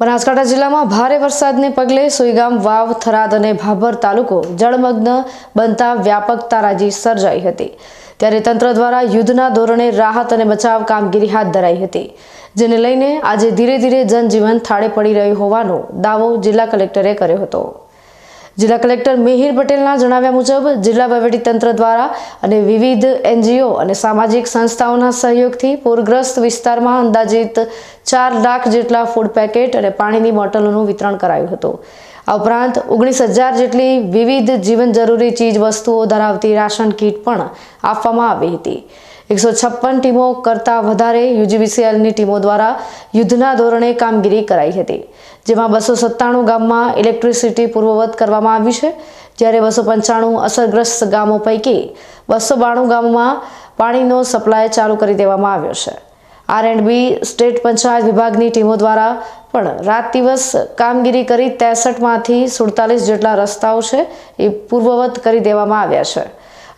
બનાસકાંઠા જિલ્લામાં ભારે વરસાદને પગલે સુઈગામ, વાવ, થરાદ અને ભાભર તાલુકો જળમગ્ન બનતા વ્યાપક તારાજી સર્જાઈ હતી. ત્યારે તંત્ર દ્વારા યુદ્ધના ધોરણે રાહત અને બચાવ કામગીરી હાથ ધરાઈ હતી. જેને લઈને આજે ધીરે ધીરે જનજીવન થાળે પડી રહ્યું હોવાનો દાવો જિલ્લા કલેક્ટરે કર્યો હતો. જિલ્લા કલેક્ટર મિહિર પટેલના જણાવ્યા મુજબ, જિલ્લા વહીવટીતંત્ર દ્વારા અને વિવિધ એનજીઓ અને સામાજિક સંસ્થાઓના સહયોગથી પૂરગ્રસ્ત વિસ્તારમાં અંદાજિત ચાર લાખ જેટલા ફૂડ પેકેટ અને પાણીની બોટલોનું વિતરણ કરાયું હતું. આ ઉપરાંત ઓગણીસ હજાર જેટલી વિવિધ જીવન જરૂરી ચીજ વસ્તુઓ ધરાવતી રાશન કીટ પણ આપવામાં આવી હતી. એકસો છપ્પન ટીમો કરતાં વધારે યુજીવીસીએલની ટીમો દ્વારા યુદ્ધના ધોરણે કામગીરી કરાઈ હતી, જેમાં બસો સત્તાણું ગામમાં ઇલેક્ટ્રિસિટી પૂર્વવત કરવામાં આવ્યું છે. જ્યારે બસો પંચાણું અસરગ્રસ્ત ગામો પૈકી બસો બાણું ગામોમાં પાણીનો સપ્લાય ચાલુ કરી દેવામાં આવ્યો છે. R and B state panchayat વિભાગની ટીમો દ્વારા પણ રાત દિવસ કામગીરી કરી ત્રેસઠમાંથી સુડતાલીસ જેટલા રસ્તાઓ છે એ પૂર્વવત કરી દેવામાં આવ્યા છે.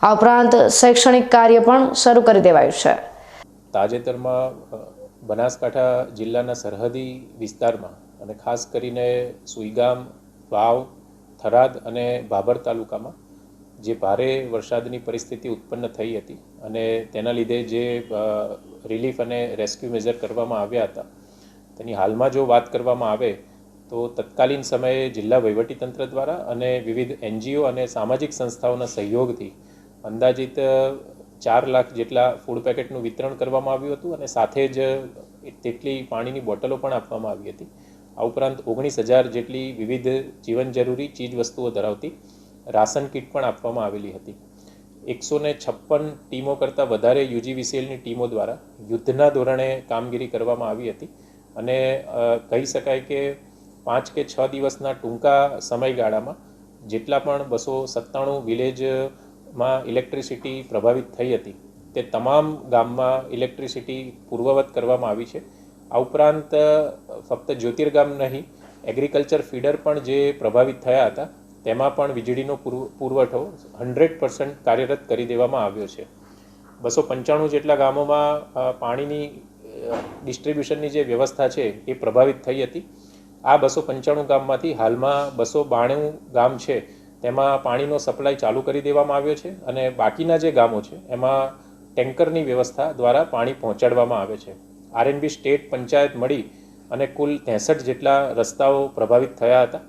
આ ઉપરાંત શૈક્ષણિક કાર્ય પણ શરૂ કરી દેવાયું છે. તાજેતરમાં બનાસકાંઠા જિલ્લાના સરહદી વિસ્તારમાં અને ખાસ કરીને સુઈગામ, વાવ, થરાદ અને ભાભર તાલુકામાં જે ભારે વરસાદની પરિસ્થિતિ ઉત્પન્ન થઈ હતી અને તેના લીધે જે રિલીફ અને રેસ્ક્યુ મેજર કરવામાં આવ્યા હતા, તેની હાલમાં જો વાત કરવામાં આવે, તો તત્કાલીન સમયે જિલ્લા વહીવટીતંત્ર દ્વારા અને વિવિધ એનજીઓ અને સામાજિક સંસ્થાઓના સહયોગથી અંદાજિત ચાર લાખ જેટલા ફૂડ પેકેટનું વિતરણ કરવામાં આવ્યું હતું અને સાથે જ તેટલી પાણીની બોટલો પણ આપવામાં આવી હતી. આ ઉપરાંત ઓગણીસ હજાર જેટલી વિવિધ જીવન જરૂરી ચીજ વસ્તુઓ ધરાવતી રાશન કીટ પણ આપવામાં આવેલી હતી. એકસો ને છપ્પન ટીમો કરતાં વધારે યુજીવીસીએલની ટીમો દ્વારા યુદ્ધના ધોરણે કામગીરી કરવામાં આવી હતી અને કહી શકાય કે પાંચ કે છ દિવસના ટૂંકા સમયગાળામાં જેટલા પણ બસો સત્તાણું વિલેજમાં ઇલેક્ટ્રિસિટી પ્રભાવિત થઈ હતી, તે તમામ ગામમાં ઇલેક્ટ્રિસિટી પૂર્વવત કરવામાં આવી છે. આ ઉપરાંત ફક્ત જ્યોતિર્ગામ નહીં, એગ્રીકલ્ચર ફીડર પણ જે પ્રભાવિત થયા હતા, તેમાં પણ વીજળીનો પુરવ- પુરવઠો હંડ્રેડ પર્સન્ટ કાર્યરત કરી દેવામાં આવ્યો છે. બસો પંચાણું જેટલા ગામોમાં પાણીની ડિસ્ટ્રીબ્યુશનની જે વ્યવસ્થા છે, એ પ્રભાવિત થઈ હતી. આ બસો પંચાણું ગામમાંથી હાલમાં બસો બાણું ગામ છે તેમાં પાણીનો સપ્લાય ચાલુ કરી દેવામાં આવ્યો છે અને બાકીના જે ગામો છે, એમાં ટેન્કરની વ્યવસ્થા દ્વારા પાણી પહોંચાડવામાં આવે છે. આરએનબી સ્ટેટ પંચાયત મળી અને કુલ ત્રેસઠ જેટલા રસ્તાઓ પ્રભાવિત થયા હતા.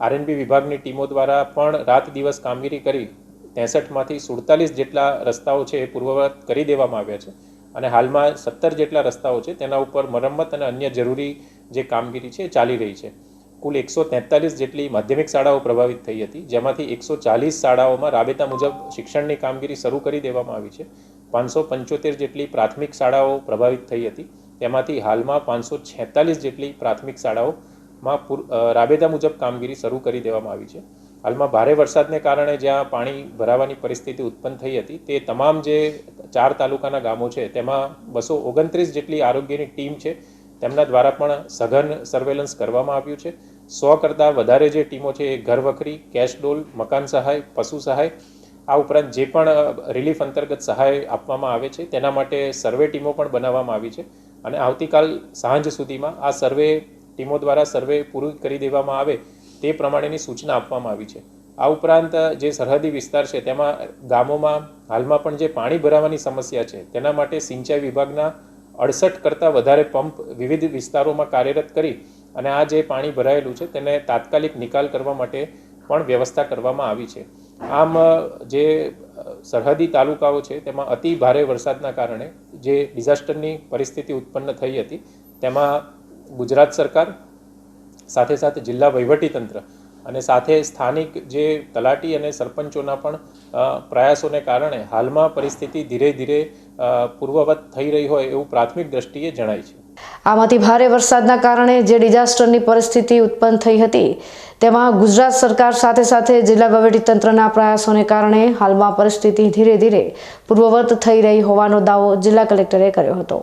આરએનબી વિભાગની ટીમો દ્વારા પણ રાત દિવસ કામગીરી કરી ત્રેસઠમાંથી સુડતાલીસ જેટલા રસ્તાઓ છે એ પૂર્વવત કરી દેવામાં આવ્યા છે અને હાલમાં સત્તર જેટલા રસ્તાઓ છે તેના ઉપર મરમ્મત અને અન્ય જરૂરી જે કામગીરી છે ચાલી રહી છે. કુલ એકસો તેતાલીસ જેટલી માધ્યમિક શાળાઓ પ્રભાવિત થઈ હતી. જેમાંથી એકસો ચાલીસ શાળાઓમાં રાબેતા મુજબ શિક્ષણની કામગીરી શરૂ કરી દેવામાં આવી છે. પાંચસો પંચોતેર જેટલી પ્રાથમિક શાળાઓ પ્રભાવિત થઈ હતી. તેમાંથી હાલમાં પાંચસો છેતાલીસ જેટલી પ્રાથમિક શાળાઓમાં પૂર- રાબેતા મુજબ કામગીરી શરૂ કરી દેવામાં આવી છે. હાલમાં ભારે વરસાદને કારણે જ્યાં પાણી ભરાવાની પરિસ્થિતિ ઉત્પન્ન થઈ હતી, તે તમામ જે ચાર તાલુકાના ગામો છે, તેમાં બસો ઓગણત્રીસ જેટલી આરોગ્યની ટીમ છે, તેમના દ્વારા પણ સઘન સર્વેલન્સ કરવામાં આવ્યું છે. સો કરતાં વધારે જે ટીમો છે, એ ઘર વખરી કેશ ડોલ મકાન સહાય, પશુ સહાય, આ ઉપરાંત જે પણ રિલીફ અંતર્ગત સહાય આપવામાં આવે છે, તેના માટે સર્વે ટીમો પણ બનાવવામાં આવી છે અને આવતીકાલ સાંજ સુધીમાં આ સર્વે ટીમો દ્વારા સર્વે પૂરું કરી દેવામાં આવે તે પ્રમાણેની સૂચના આપવામાં આવી છે. આ ઉપરાંત જે સરહદી વિસ્તાર છે, તેમાં ગામોમાં હાલમાં પણ જે પાણી ભરાવાની સમસ્યા છે, તેના માટે સિંચાઈ વિભાગના અડસઠ કરતાં વધારે પંપ વિવિધ વિસ્તારોમાં કાર્યરત કરી અને આ જે પાણી ભરાયેલું છે, તેને તાત્કાલિક નિકાલ કરવા માટે પણ વ્યવસ્થા કરવામાં આવી છે. આમ, જે સરહદી તાલુકાઓ છે, તેમાં અતિ ભારે વરસાદના કારણે જે ડિઝાસ્ટરની પરિસ્થિતિ ઉત્પન્ન થઈ હતી, તેમાં ગુજરાત સરકાર, સાથે સાથે જિલ્લા વહીવટીતંત્ર અને સાથે સ્થાનિક જે તલાટી અને સરપંચોના પણ પ્રયાસોને કારણે હાલમાં પરિસ્થિતિ ધીરે ધીરે પૂર્વવત થઈ રહી હોય એવું પ્રાથમિક દ્રષ્ટિએ જણાય છે. આમાંથી ભારે વરસાદના કારણે જે ડિઝાસ્ટરની પરિસ્થિતિ ઉત્પન્ન થઈ હતી, તેમાં ગુજરાત સરકાર સાથે સાથે જિલ્લા વહીવટીતંત્રના પ્રયાસોને કારણે હાલમાં પરિસ્થિતિ ધીરે ધીરે પૂર્વવત થઈ રહી હોવાનો દાવો જિલ્લા કલેક્ટરે કર્યો હતો.